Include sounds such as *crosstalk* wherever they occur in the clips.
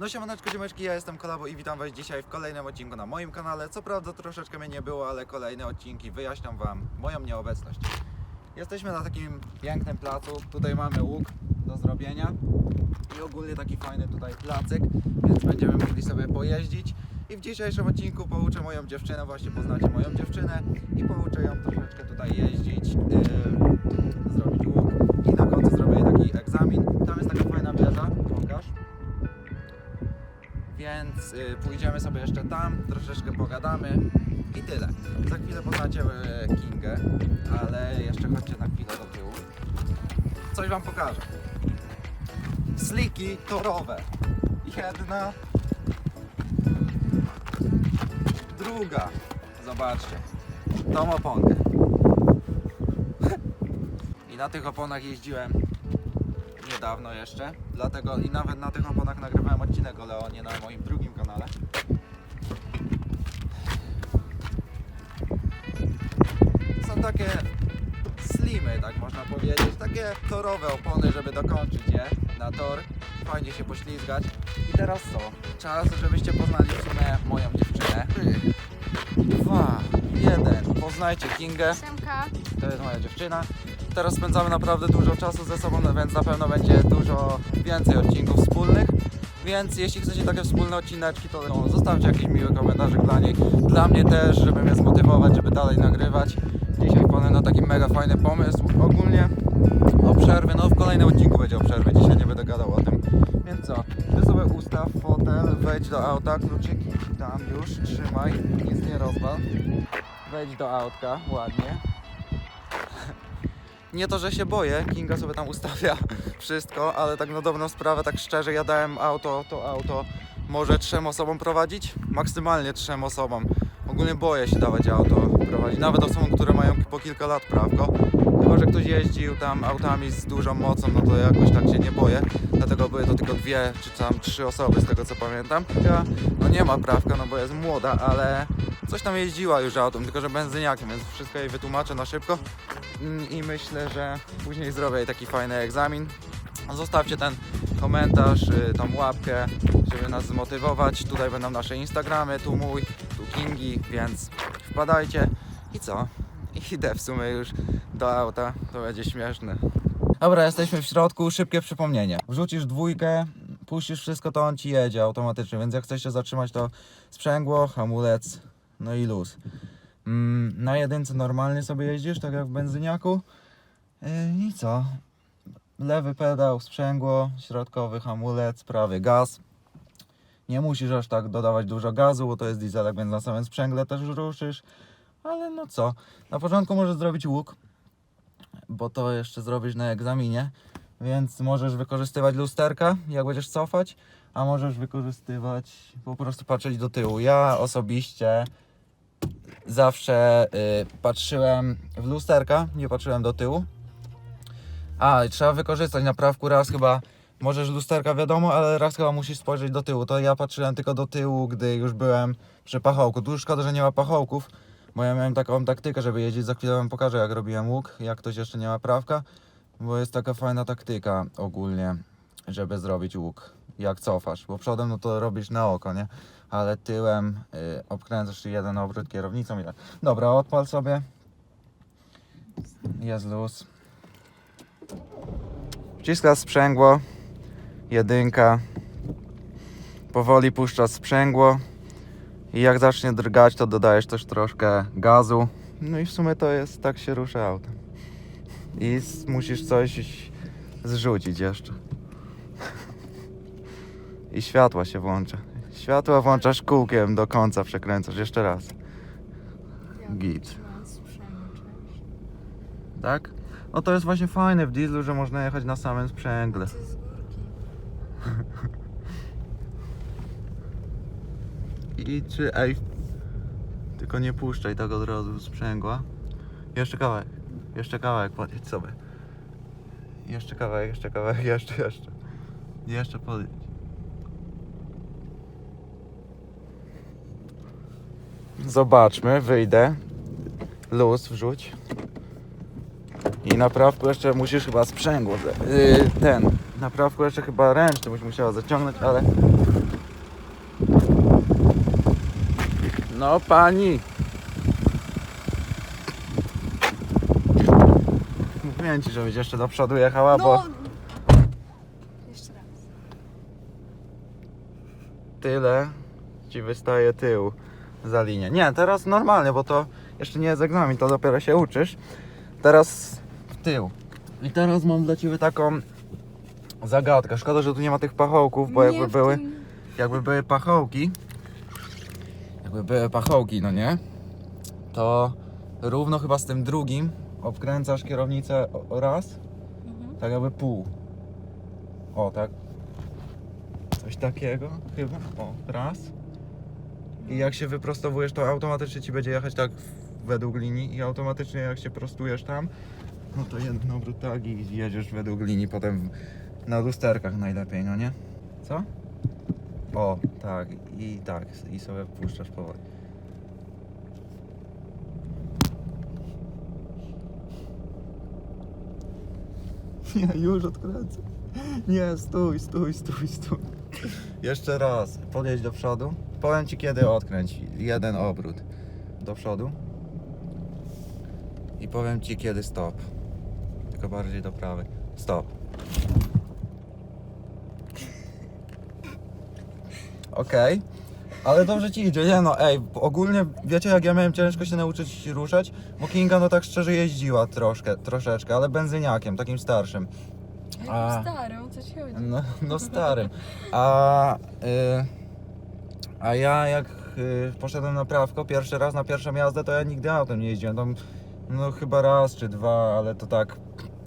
No siemaneczko ziomeczki, ja jestem Kolabo i witam was dzisiaj w kolejnym odcinku na moim kanale. Co prawda troszeczkę mnie nie było, ale kolejne odcinki wyjaśniam wam moją nieobecność. Jesteśmy na takim pięknym placu, tutaj mamy łuk do zrobienia i ogólnie taki fajny tutaj placek, więc będziemy mogli sobie pojeździć. I w dzisiejszym odcinku pouczę moją dziewczynę, właśnie poznacie moją dziewczynę i pouczę ją troszeczkę tutaj jeździć, yy, zrobić łuk i na końcu zrobię taki egzamin. Tam jest taka fajna wieża. Więc y, pójdziemy sobie jeszcze tam, troszeczkę pogadamy i tyle. Za chwilę poznacie y, Kingę, ale jeszcze chodźcie na chwilę do tyłu. Coś wam pokażę. Sliki torowe. Jedna. Druga. Zobaczcie. Tą oponkę. *laughs* I na tych oponach jeździłem niedawno jeszcze. Dlatego i nawet na tych oponach nagrywałem odcinek o Leonie na moim drugim kanale. Są takie slimy, tak można powiedzieć. Takie torowe opony, żeby dokończyć je na tor. Fajnie się poślizgać. I teraz co? Czas, żebyście poznali w sumie moją dziewczynę. Trzy, dwa, jeden. Poznajcie Kingę. Siemka. To jest moja dziewczyna. Teraz spędzamy naprawdę dużo czasu ze sobą, więc na pewno będzie dużo więcej odcinków wspólnych. Więc jeśli chcecie takie wspólne odcineczki, to no, zostawcie jakiś miły komentarzyk dla niej. Dla mnie też, żeby mnie zmotywować, żeby dalej nagrywać. Dzisiaj wpadłem na taki mega fajny pomysł. Ogólnie o przerwie, no w kolejnym odcinku będzie o przerwie, dzisiaj nie będę gadał o tym. Więc co, ty sobie ustaw fotel, wejdź do auta, kluczyki tam już, trzymaj, nic nie rozwal. Wejdź do autka, ładnie. Nie to, że się boję, Kinga sobie tam ustawia *laughs* wszystko, ale tak na dobrą sprawę, tak szczerze, ja dałem auto, to auto może trzem osobom prowadzić, maksymalnie trzem osobom. Ogólnie boję się dawać auto prowadzić, nawet osobom, które mają po kilka lat prawko. Chyba, że ktoś jeździł tam autami z dużą mocą, no to jakoś tak się nie boję. Dlatego były to tylko dwie czy tam trzy osoby z tego co pamiętam. Ja, no nie ma prawka, no bo jest młoda, ale coś tam jeździła już autem, tylko że benzyniakiem, więc wszystko jej wytłumaczę na szybko. Mm, I myślę, że później zrobię jej taki fajny egzamin. Zostawcie ten komentarz, y, tą łapkę, żeby nas zmotywować. Tutaj będą nasze Instagramy, tu mój, tu Kingi, więc wpadajcie. I co? *laughs* Idę w sumie już do auta, to będzie śmieszne. Dobra, jesteśmy w środku, szybkie przypomnienie. Wrzucisz dwójkę, puścisz wszystko, to on ci jedzie automatycznie, więc jak chcesz się zatrzymać, to sprzęgło, hamulec, no i luz. Mm, na jedynce normalnie sobie jeździsz, tak jak w benzyniaku. Yy, I co? Lewy pedał, sprzęgło, środkowy hamulec, prawy gaz. Nie musisz aż tak dodawać dużo gazu, bo to jest dieselek, więc na samym sprzęgle też ruszysz. Ale no co, na początku możesz zrobić łuk, bo to jeszcze zrobisz na egzaminie. Więc możesz wykorzystywać lusterka, jak będziesz cofać, a możesz wykorzystywać, po prostu patrzeć do tyłu. Ja osobiście zawsze y, patrzyłem w lusterka, nie patrzyłem do tyłu. A, trzeba wykorzystać na prawku raz chyba, możesz lusterka wiadomo, ale raz chyba musisz spojrzeć do tyłu. To ja patrzyłem tylko do tyłu, gdy już byłem przy pachołku. Tu już szkoda, że nie ma pachołków, bo ja miałem taką taktykę, żeby jeździć. Za chwilę wam pokażę, jak robiłem łuk, jak ktoś jeszcze nie ma prawka, bo jest taka fajna taktyka ogólnie, żeby zrobić łuk. Jak cofasz, bo przodem no to robisz na oko, nie? Ale tyłem y, obkręcasz jeden obrót kierownicą i tak. Dobra, odpal sobie. Jest luz. Wciskasz sprzęgło. Jedynka. Powoli puszczasz sprzęgło. I jak zacznie drgać, to dodajesz też troszkę gazu. No i w sumie to jest, tak się rusza auto. I musisz coś zrzucić jeszcze. I światła się włącza. Światła włączasz kółkiem do końca, przekręcasz jeszcze raz. Git. Tak? No to jest właśnie fajne w dieslu, że można jechać na samym sprzęgle. *laughs* I czy ej. Tylko nie puszczaj tak od razu sprzęgła. Jeszcze kawałek. Jeszcze kawałek podjedź sobie. Jeszcze kawałek, jeszcze kawałek, *laughs* jeszcze, jeszcze. Jeszcze podjedź. Zobaczmy, wyjdę. Luz wrzuć. I naprawku jeszcze musisz chyba sprzęgło. Yy, ten. Naprawku jeszcze chyba ręczny byś musiała zaciągnąć, ale. No pani. Mówiłem ci, żebyś jeszcze do przodu jechała, no. bo. Jeszcze raz. Tyle ci wystaje tył za linię. Nie, teraz normalnie, bo to jeszcze nie jest egzamin, to dopiero się uczysz. Teraz w tył. I teraz mam dla ciebie taką zagadkę. Szkoda, że tu nie ma tych pachołków, bo Nie jakby były, tym- jakby były pachołki, jakby były pachołki, no nie? To równo chyba z tym drugim obkręcasz kierownicę raz, Mhm. tak jakby pół. O, tak. Coś takiego chyba. O, raz. I jak się wyprostowujesz, to automatycznie ci będzie jechać tak według linii i automatycznie jak się prostujesz tam, no to jeden obrót tak i jedziesz według linii potem na lusterkach najlepiej, no nie? Co? O, tak, i tak, i sobie puszczasz powoli. *laughs* Nie, już odkręcę. Nie, stój, stój, stój, stój. Jeszcze raz, podjedź do przodu. Powiem ci kiedy odkręć jeden obrót do przodu. I powiem ci kiedy stop. Tylko bardziej do prawej. Stop. Okej. Ale dobrze ci idzie, nie no, ej, ogólnie wiecie jak ja miałem ciężko się nauczyć ruszać? Bo Kinga no tak szczerze jeździła troszkę, troszeczkę, ale benzyniakiem, takim starszym. A. Jak stary, o co ci chodzi? No, no starym. A, y, a ja jak y, poszedłem na prawko pierwszy raz na pierwszą jazdę, to ja nigdy autem nie jeździłem. No chyba raz czy dwa, ale to tak.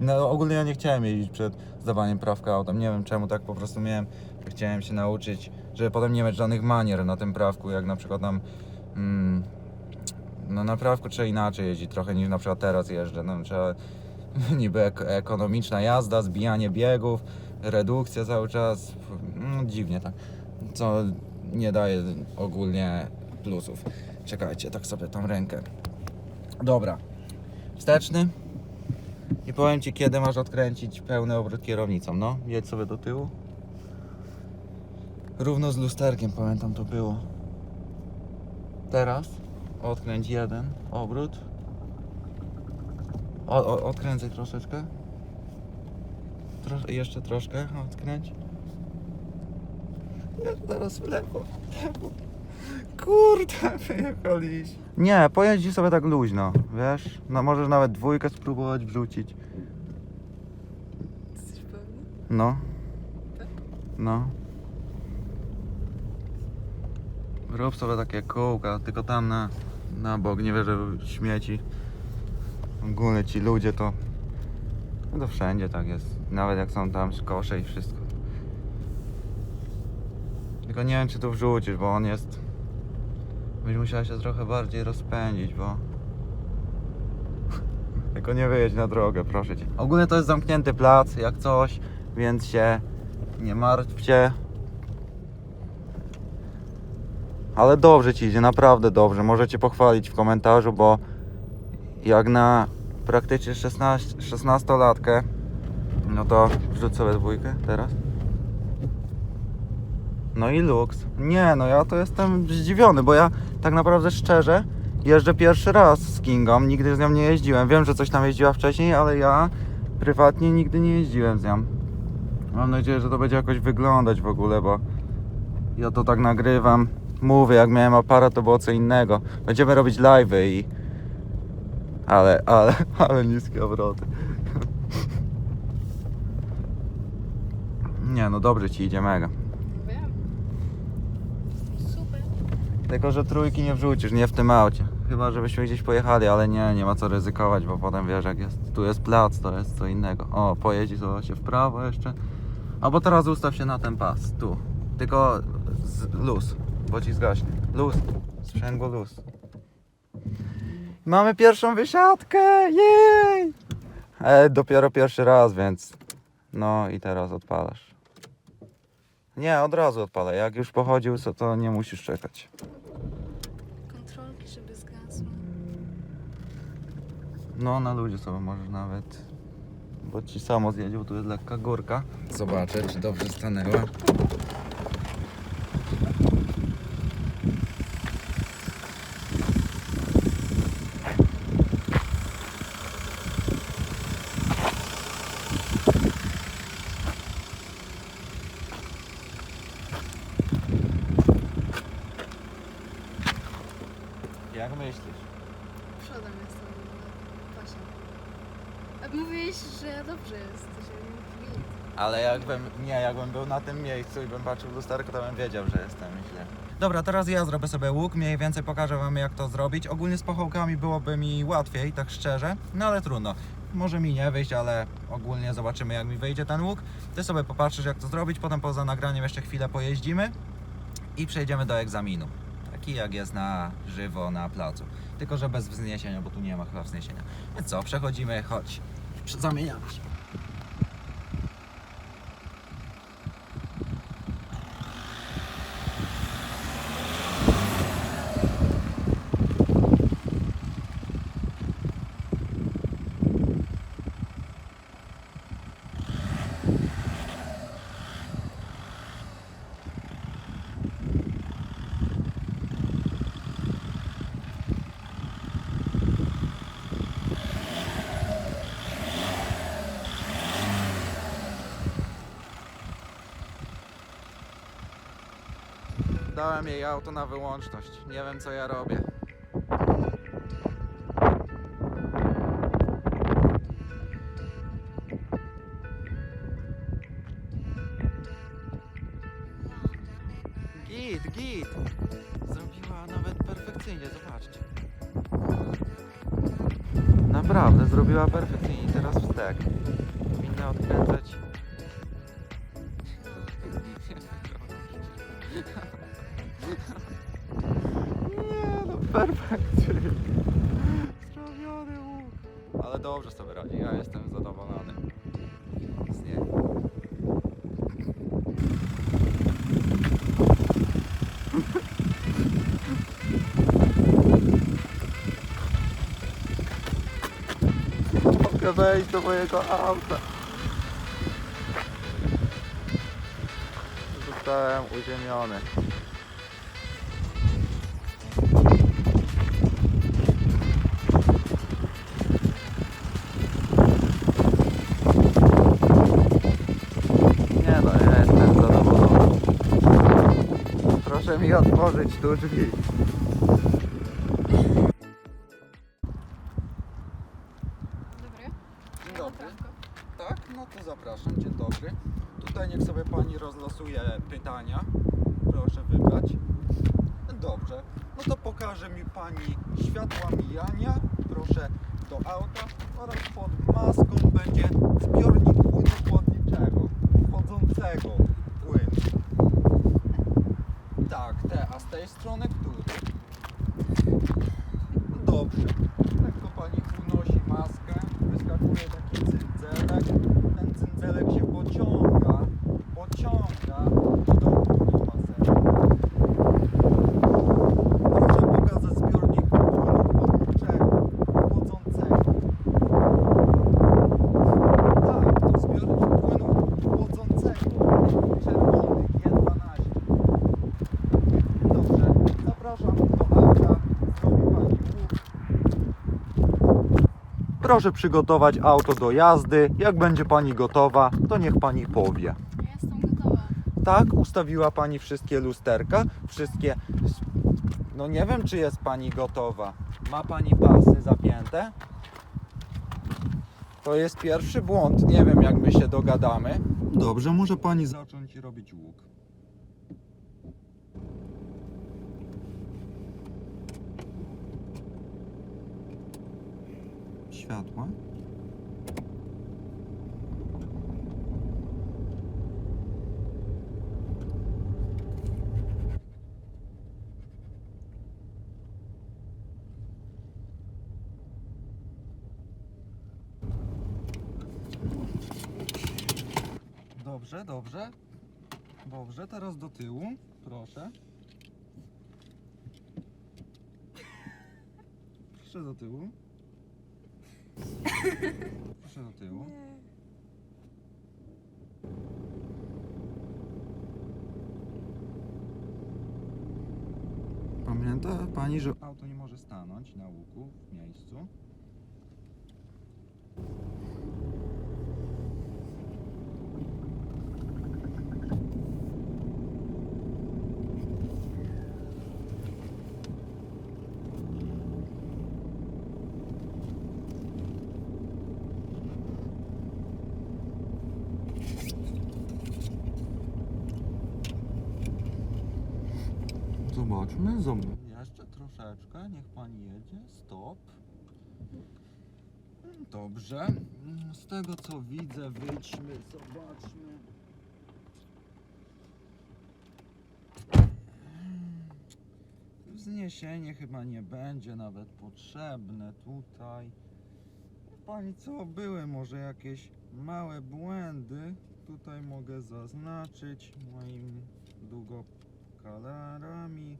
No ogólnie ja nie chciałem jeździć przed zdawaniem prawka autem. Nie wiem czemu tak po prostu miałem. Chciałem się nauczyć, żeby potem nie mieć żadnych manier na tym prawku, jak na przykład tam. Mm, no na prawku trzeba inaczej jeździć trochę niż na przykład teraz jeżdżę. No, trzeba *laughs* niby ek- ekonomiczna jazda, zbijanie biegów, redukcja cały czas. No, dziwnie tak. Co nie daje ogólnie plusów. Czekajcie, tak sobie tą rękę. Dobra. Wsteczny. I powiem Ci, kiedy masz odkręcić pełny obrót kierownicą. No, jedź sobie do tyłu. Równo z lusterkiem, pamiętam to było. Teraz odkręć jeden obrót. O, o, troszeczkę. Trosz, jeszcze troszkę odkręć. Ja teraz w lewo. w lewo. Kurde, wyjechaliśmy. Nie, pojeździ sobie tak luźno, wiesz? No możesz nawet dwójkę spróbować wrzucić. Jesteś pewny? No. Tak? No. Rób sobie takie kółka, tylko tam na, na bok, nie wierzę w śmieci. Ogólnie ci ludzie to... No to wszędzie tak jest. Nawet jak są tam kosze i wszystko. Tylko nie wiem czy tu wrzucisz, bo on jest... Byś musiała się trochę bardziej rozpędzić, bo... *laughs* Tylko nie wyjedź na drogę, proszę cię. Ogólnie to jest zamknięty plac, jak coś, więc się nie martwcie. Ale dobrze ci idzie, naprawdę dobrze. Możecie pochwalić w komentarzu, bo jak na praktycznie 16, 16-latkę, no to wrzuć sobie dwójkę teraz. No i luks. Nie, no ja to jestem zdziwiony, bo ja tak naprawdę szczerze jeżdżę pierwszy raz z Kingą, nigdy z nią nie jeździłem. Wiem, że coś tam jeździła wcześniej, ale ja prywatnie nigdy nie jeździłem z nią. Mam nadzieję, że to będzie jakoś wyglądać w ogóle, bo ja to tak nagrywam. Mówię, jak miałem aparat, to było co innego. Będziemy robić live'y i... Ale, ale, *laughs* ale niskie obroty. *laughs* Nie, no dobrze ci idzie, mega. No wiem. Jestem super. Tylko, że trójki nie wrzucisz, nie w tym aucie. Chyba, żebyśmy gdzieś pojechali, ale nie, nie ma co ryzykować, bo potem wiesz, jak jest. Tu jest plac, to jest co innego. O, pojedzie sobie się w prawo jeszcze. Albo teraz ustaw się na ten pas, tu. Tylko z, luz, bo ci zgaśnie. Luz, sprzęgło luz. Mamy pierwszą wysiadkę, jej! E, dopiero pierwszy raz, więc no i teraz odpalasz. Nie, od razu odpalaj. Jak już pochodził, to- to nie musisz czekać. Kontrolki, żeby zgasły. No, na ludzie sobie możesz nawet. Bo ci samo zjedzie, bo tu jest lekka górka. Zobaczę, czy dobrze stanęła. Jak myślisz? Przodem jestem. Właśnie. Mówiłeś, że dobrze jest, że nie. Ale jakbym, nie, jakbym był na tym miejscu i bym patrzył w lusterko, to bym wiedział, że jestem źle. Dobra, teraz ja zrobię sobie łuk, mniej więcej pokażę wam jak to zrobić. Ogólnie z pochołkami byłoby mi łatwiej, tak szczerze, no ale trudno. Może mi nie wyjść, ale ogólnie zobaczymy jak mi wyjdzie ten łuk. Ty sobie popatrzysz jak to zrobić, potem poza nagraniem jeszcze chwilę pojeździmy i przejdziemy do egzaminu. Taki jak jest na żywo na placu. Tylko, że bez wzniesienia, bo tu nie ma chyba wzniesienia. Więc co, przechodzimy, chodź. Zamieniamy się. Dałem jej auto na wyłączność. Nie wiem co ja robię. Git, git. Zrobiła nawet perfekcyjnie, zobaczcie. Naprawdę, zrobiła perfekcyjnie. Teraz wstek. Powinna odkręcać. Dobrze sobie radzi, ja jestem zadowolony z niej. Mogę wejść do mojego auta. Zostałem uziemiony. Mi otworzyć tu drzwi. Dobry. Dzień dobry. Tak, no to zapraszam, dzień dobry. Tutaj niech sobie pani rozlosuje pytania. Proszę wybrać. Dobrze. No to pokaże mi pani światła mijania. Proszę do auta oraz pod maską będzie zbiornik płynu chłodniczego, wchodzącego płynu. Tak, te, a z tej strony który? Dobrze. Lekko pani unosi maskę, wyskakuje taki cyndzelek. Ten cyndzelek się pociąga, pociąga i do płynu maseczki. Proszę pokazać zbiornik płynu chłodniczego, chłodzącego. Tak, to zbiornik płynu chłodzącego, czerwony, G12. Dobrze, zapraszam do auta, zrobi pani łuk. Proszę przygotować auto do jazdy. Jak będzie pani gotowa, to niech pani powie. Ja jestem gotowa. Tak, ustawiła pani wszystkie lusterka, wszystkie. No nie wiem, czy jest pani gotowa. Ma pani pasy zapięte? To jest pierwszy błąd. Nie wiem, jak my się dogadamy. Dobrze, może pani zacząć robić łuk. Światła. Dobrze, dobrze. Dobrze, teraz do tyłu, proszę. Proszę do tyłu. Proszę do tyłu. Pamięta pani, że auto nie może stanąć na łuku w miejscu? Zobaczmy, zobaczmy. Jeszcze troszeczkę, niech pani jedzie. Stop. Dobrze. Z tego co widzę, wyjdźmy, zobaczmy. Wzniesienie chyba nie będzie nawet potrzebne tutaj. Pani co, były może jakieś małe błędy. Tutaj mogę zaznaczyć moimi długokalarami.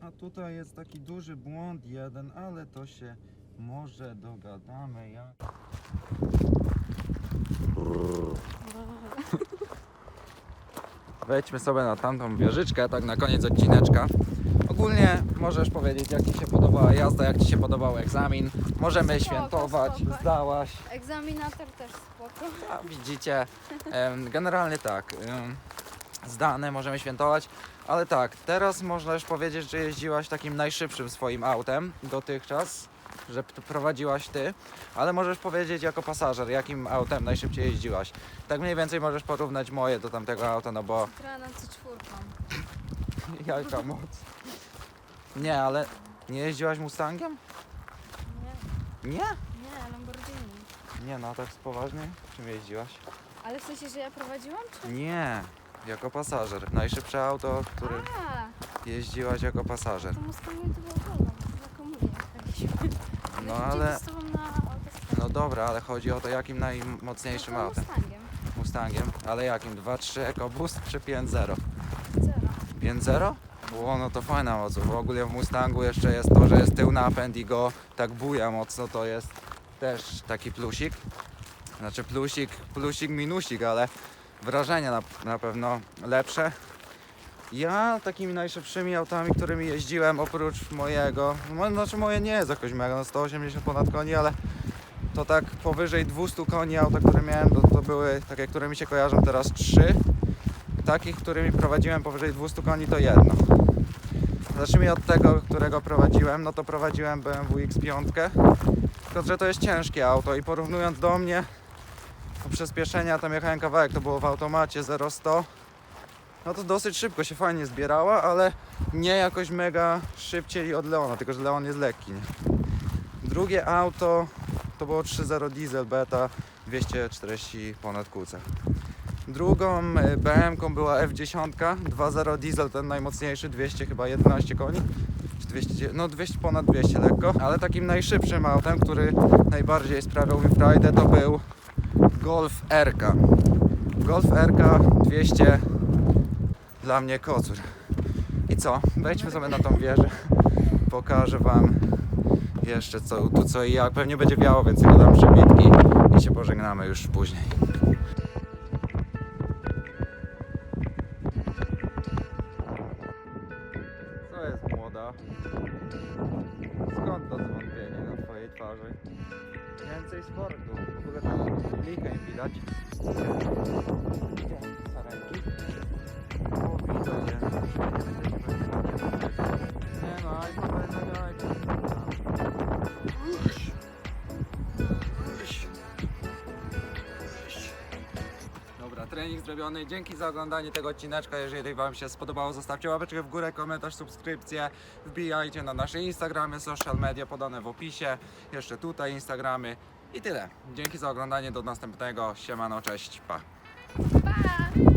A tutaj jest taki duży błąd jeden, ale to się może dogadamy jak. Wejdźmy sobie na tamtą wieżyczkę, tak na koniec odcineczka. Ogólnie możesz powiedzieć, jak Ci się podobała jazda, jak Ci się podobał egzamin. Możemy Spoko, świętować, spoko. zdałaś. Egzaminator też spoko. A widzicie, em, generalnie tak, em, zdane, możemy świętować, ale tak, teraz można już powiedzieć, że jeździłaś takim najszybszym swoim autem dotychczas, że prowadziłaś ty, ale możesz powiedzieć jako pasażer, jakim autem najszybciej jeździłaś. Tak mniej więcej możesz porównać moje do tamtego auta, no bo Citroena C4. *laughs* jajka moc. Nie, ale nie jeździłaś Mustangiem? Nie, Nie? nie, Lamborghini. Nie, no tak poważnie? Czym jeździłaś? Ale w sensie, że ja prowadziłam, czy? Nie, jako pasażer. Najszybsze auto, które A, jeździłaś jako pasażer. to Mustangiem to było wolno, bo na komunie jechaliśmy. No ale, z tobą na autostradzie. no dobra, ale chodzi o to jakim najmocniejszym No to autem. Mustangiem. Mustangiem, ale jakim? 2.3 EcoBoost czy 5.0? Zero. 5.0? Było, no to fajna moc. W ogóle w Mustangu jeszcze jest to, że jest tył napęd i go tak buja mocno, to jest też taki plusik. Znaczy plusik, plusik, minusik, ale wrażenia na, na pewno lepsze. Ja takimi najszybszymi autami, którymi jeździłem oprócz mojego, mo- znaczy moje nie jest jakoś mega, no 180 ponad koni, ale to tak powyżej 200 koni auta, które miałem, to, to były takie, które mi się kojarzą teraz trzy. Takich, którymi prowadziłem powyżej 200 koni to jedno. Zacznijmy od tego, którego prowadziłem, no to prowadziłem BMW X5. Tylko, że to jest ciężkie auto i porównując do mnie, przyspieszenia tam jechałem kawałek, to było w automacie 0-100. No to dosyć szybko się fajnie zbierała, ale nie jakoś mega szybciej od Leona, tylko że Leon jest lekki. Nie? Drugie auto to było 3.0 diesel beta 240 ponad kłócach. Drugą y, BM-ką była F10 2.0 diesel, ten najmocniejszy, 200 chyba 11 koni. Czy 200, no 200 ponad 200 lekko, ale takim najszybszym autem, który najbardziej sprawiał mi frajdę to był Golf RK. Golf RK 200 dla mnie kocur. I co? Wejdźmy sobie na tą wieżę. Pokażę Wam jeszcze co tu co i jak. Pewnie będzie wiało, więc ja dam przebitki i się pożegnamy już później. Dzięki za oglądanie tego odcineczka. Jeżeli Wam się spodobało, zostawcie łapeczkę w górę, komentarz, subskrypcję. Wbijajcie na nasze Instagramy, social media podane w opisie. Jeszcze tutaj Instagramy. I tyle. Dzięki za oglądanie. Do następnego. Siemano, cześć, pa. Pa!